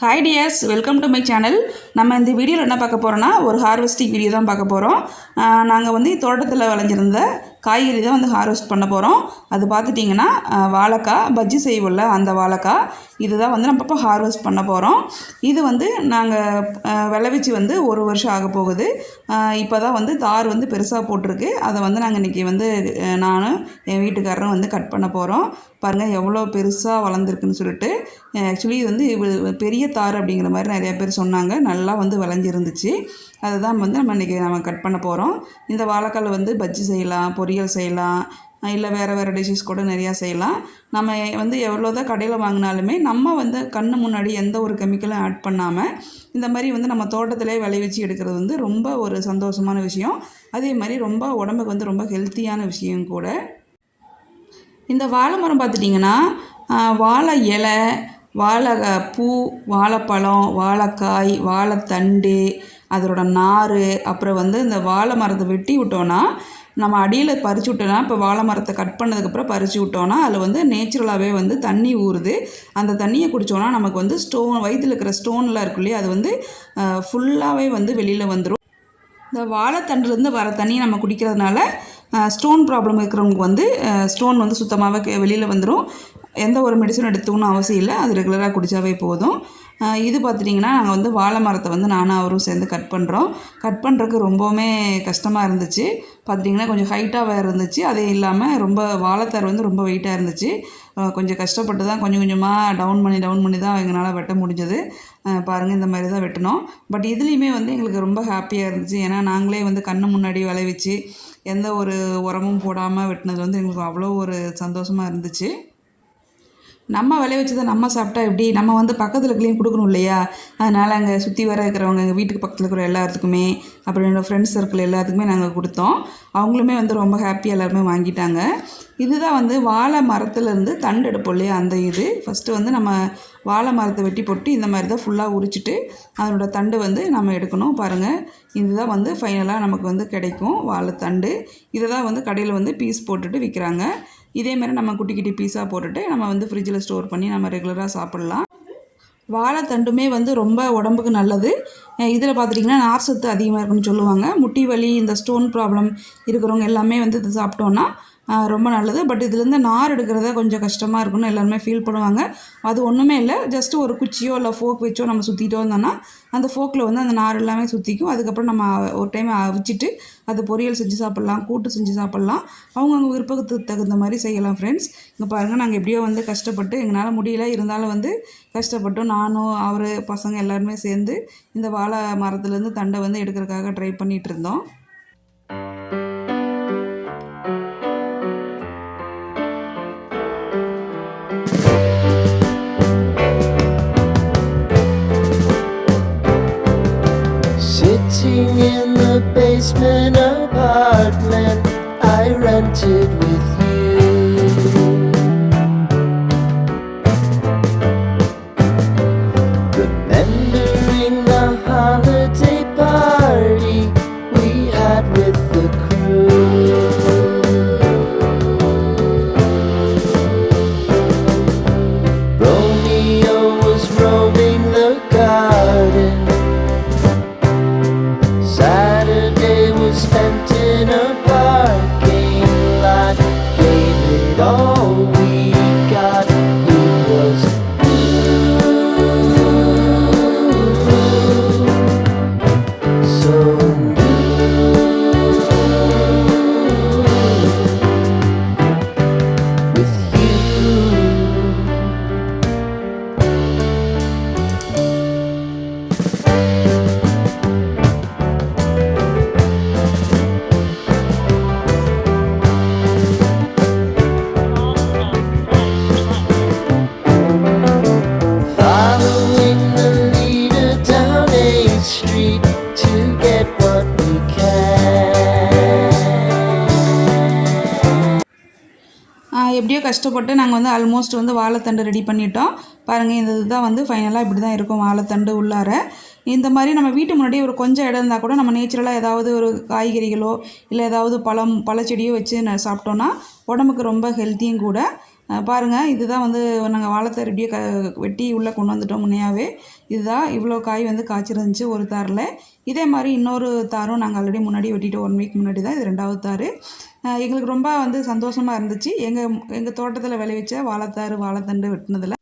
Hi dears welcome to my channel நம்ம இந்த வீடியோவில் என்ன பார்க்க போகிறோன்னா ஒரு ஹார்வெஸ்டிங் வீடியோ தான் பார்க்க போகிறோம் நாங்கள் வந்து தோட்டத்தில் விளைஞ்சிருந்த காய்கறி தான் வந்து ஹார்வெஸ்ட் பண்ண போகிறோம் அது பார்த்துட்டிங்கன்னா வாழைக்காய் பஜ்ஜி செய்வோம்ல அந்த வாழைக்காய் இதுதான் வந்து நம்ம இப்போ ஹார்வெஸ்ட் பண்ண போகிறோம் இது வந்து நாங்கள் விளைவிச்சு வந்து ஒரு வருஷம் ஆக போகுது. இப்போ தான் வந்து தார் வந்து பெருசாக போட்டிருக்கு. அதை வந்து நாங்கள் இன்றைக்கி வந்து நானும் என் வீட்டுக்காரரும் வந்து கட் பண்ண போகிறோம் பாருங்கள் எவ்வளோ பெருசாக வளர்ந்துருக்குன்னு சொல்லிட்டு ஆக்சுவலி இது வந்து பெரிய தார் அப்படிங்கிற மாதிரி நிறையா பேர் சொன்னாங்க. நல்லா வந்து விளைஞ்சிருந்துச்சு. அதுதான் வந்து நம்ம இன்றைக்கி நம்ம கட் பண்ண போகிறோம் இந்த வாழைக்கால் வந்து பஜ்ஜி செய்யலாம் பொரியல் செய்யலாம் இல்லை வேறு வேறு டிஷ்ஷஸ் கூட நிறையா செய்யலாம். நம்ம வந்து எவ்வளோ தான் கடையில் வாங்கினாலுமே நம்ம வந்து கண்ணு முன்னாடி எந்த ஒரு கெமிக்கலும் ஆட் பண்ணாமல் இந்த மாதிரி வந்து நம்ம தோட்டத்திலே விளைவிச்சு எடுக்கிறது வந்து ரொம்ப ஒரு சந்தோஷமான விஷயம். அதே மாதிரி ரொம்ப உடம்புக்கு வந்து ரொம்ப ஹெல்த்தியான விஷயம் கூட. இந்த வாழை மரம் பார்த்துட்டிங்கன்னா வாழை இலை வாழை பூ வாழைப்பழம் வாழைக்காய் வாழைத்தண்டு அதோட நார் அப்புறம் வந்து இந்த வாழை மரத்தை வெட்டி விட்டோன்னா நம்ம அடியில் பறிச்சு விட்டோன்னா இப்போ வாழை மரத்தை கட் பண்ணதுக்கப்புறம் பறிச்சு விட்டோன்னா அதில் வந்து நேச்சுரலாகவே வந்து தண்ணி ஊறுது. அந்த தண்ணியை குடித்தோன்னா நமக்கு வந்து ஸ்டோன் வயிற்றில் இருக்கிற ஸ்டோன்லாம் இருக்கு இல்லையா அது வந்து ஃபுல்லாகவே வந்து வெளியில் வந்துடும் இந்த வாழைத்தண்டுலேருந்து வர தண்ணியை நம்ம குடிக்கிறதுனால ஸ்டோன் ப்ராப்ளம் இருக்கிறவங்களுக்கு வந்து ஸ்டோன் வந்து சுத்தமாகவே வெளியில் வந்துடும் எந்த ஒரு மெடிசன் எடுத்துக்கணும் அவசியம் இல்லை. அது ரெகுலராக குடித்தாவே போதும். இது பார்த்துட்டிங்கன்னா நாங்கள் வந்து வாழை மரத்தை வந்து நானும் அவரும் சேர்ந்து கட் பண்ணுறோம் கட் பண்ணுறதுக்கு ரொம்பவுமே கஷ்டமாக இருந்துச்சு. பார்த்துட்டிங்கன்னா கொஞ்சம் ஹைட்டாக வேறு இருந்துச்சு. அதே இல்லாமல் ரொம்ப வாழைத்தார் வந்து ரொம்ப வெயிட்டாக இருந்துச்சு. கொஞ்சம் கஷ்டப்பட்டு தான் கொஞ்சம் கொஞ்சமாக டவுன் பண்ணி டவுன் பண்ணி தான் எங்களால் வெட்ட முடிஞ்சது. பாருங்கள் இந்த மாதிரி தான் வெட்டினோம் பட் இதுலேயுமே வந்து எங்களுக்கு ரொம்ப ஹாப்பியாக இருந்துச்சு. ஏன்னா நாங்களே வந்து கண்ணு முன்னாடி விளைவிச்சு எந்த ஒரு உரமும் போடாமல் வெட்டினது வந்து எங்களுக்கு அவ்வளோ ஒரு சந்தோஷமாக இருந்துச்சு. நம்ம விளைவிச்சதை நம்ம சாப்பிட்டா எப்படி? நம்ம வந்து பக்கத்தில் இருக்கலையும் கொடுக்கணும் இல்லையா? அதனால் அங்கே சுற்றி வர இருக்கிறவங்க எங்கள் வீட்டுக்கு பக்கத்தில் இருக்கிற எல்லாத்துக்குமே அப்புறம் என்னோடய ஃப்ரெண்ட்ஸ் சர்க்கிள் எல்லாத்துக்குமே நாங்கள் கொடுத்தோம். அவங்களுமே வந்து ரொம்ப ஹாப்பியாக எல்லாருமே வாங்கிட்டாங்க. இதுதான் வந்து வாழை மரத்துலேருந்து தண்டு எடுப்போம் இல்லையா? அந்த இது. ஃபஸ்ட்டு வந்து நம்ம வாழை மரத்தை வெட்டி போட்டு இந்த மாதிரி தான் ஃபுல்லாக உரிச்சிட்டு அதனோட தண்டு வந்து நம்ம எடுக்கணும். பாருங்கள் இதுதான் வந்து ஃபைனலாக நமக்கு வந்து கிடைக்கும் வாழைத்தண்டு இதை தான் வந்து கடையில் வந்து பீஸ் போட்டுட்டு விற்கிறாங்க இதே மாதிரி நம்ம குட்டி குட்டி பீஸாக போட்டுட்டு நம்ம வந்து ஃப்ரிட்ஜில் ஸ்டோர் பண்ணி நம்ம ரெகுலராக சாப்பிட்லாம். வாழைத்தண்டுமே வந்து ரொம்ப உடம்புக்கு நல்லது. இதில் பார்த்துட்டிங்கன்னா நார் சத்து அதிகமாக இருக்குன்னு சொல்லுவாங்க. முட்டி வலி இந்த ஸ்டோன் ப்ராப்ளம் இருக்கிறவங்க எல்லாமே வந்து இது சாப்பிட்டோன்னா ரொம்ப நல்லது. பட் இதுலேருந்து நார் எடுக்கிறத கொஞ்சம் கஷ்டமாக இருக்குன்னு எல்லாருமே ஃபீல் பண்ணுவாங்க. அது ஒன்றுமே இல்லை. ஜஸ்ட் ஒரு குச்சியோ இல்லை ஃபோக் வச்சோ நம்ம சுற்றிட்டோ இருந்தோம்னா அந்த ஃபோக்கில் வந்து அந்த நார் எல்லாமே சுற்றிக்கும் அதுக்கப்புறம் நம்ம ஒரு டைம் அவிச்சிட்டு அது பொரியல் செஞ்சு சாப்பிட்லாம் கூட்டு செஞ்சு சாப்பிட்லாம். அவங்கவுங்க விருப்பத்துக்கு தகுந்த மாதிரி செய்யலாம் ஃப்ரெண்ட்ஸ் இங்கே பாருங்கள் நாங்கள் எப்படியோ வந்து கஷ்டப்பட்டு எங்களால் முடியல. இருந்தாலும் வந்து கஷ்டப்பட்டோம். நானும் அவர் பசங்க எல்லாருமே சேர்ந்து இந்த வாழை மரத்துலேருந்து தண்டை வந்து எடுக்கிறதுக்காக ட்ரை பண்ணிகிட்டு இருந்தோம். In the basement apartment எப்படியோ கஷ்டப்பட்டு நாங்கள் வந்து ஆல்மோஸ்ட் வந்து வாழைத்தண்டு ரெடி பண்ணிட்டோம். பாருங்கள் இந்த இதுதான் வந்து ஃபைனலாக இப்படி தான் இருக்கும் வாழைத்தண்டு உள்ளார. இந்த மாதிரி நம்ம வீட்டு முன்னாடி ஒரு கொஞ்சம் இடம் இருந்தால் கூட நம்ம நேச்சுரலாக ஏதாவது ஒரு காய்கறிகளோ இல்லை ஏதாவது பழம் பழச்செடியோ வச்சு சாப்பிட்டோன்னா உடம்புக்கு ரொம்ப ஹெல்த்தியும் கூட. பாருங்கள் இதுதான் வந்து நாங்கள் வாழைத்தை ரெடியே க வெட்டி உள்ளே கொண்டு வந்துட்டோம் முன்னையாகவே இதுதான் இவ்வளோ காய் வந்து காய்ச்சிருந்துச்சு ஒரு தாரில். இதே மாதிரி இன்னொரு தாரும் நாங்கள் ஆல்ரெடி முன்னாடி வெட்டிட்டு ஒன் வீக் முன்னாடி தான் இது ரெண்டாவது தார். எங்களுக்கு ரொம்ப வந்து சந்தோஷமாக இருந்துச்சு. எங்கள் எங்கள் தோட்டத்தில் விளைவிச்ச வாழைத்தாறு வாழைத்தண்டு வெட்டினதில்.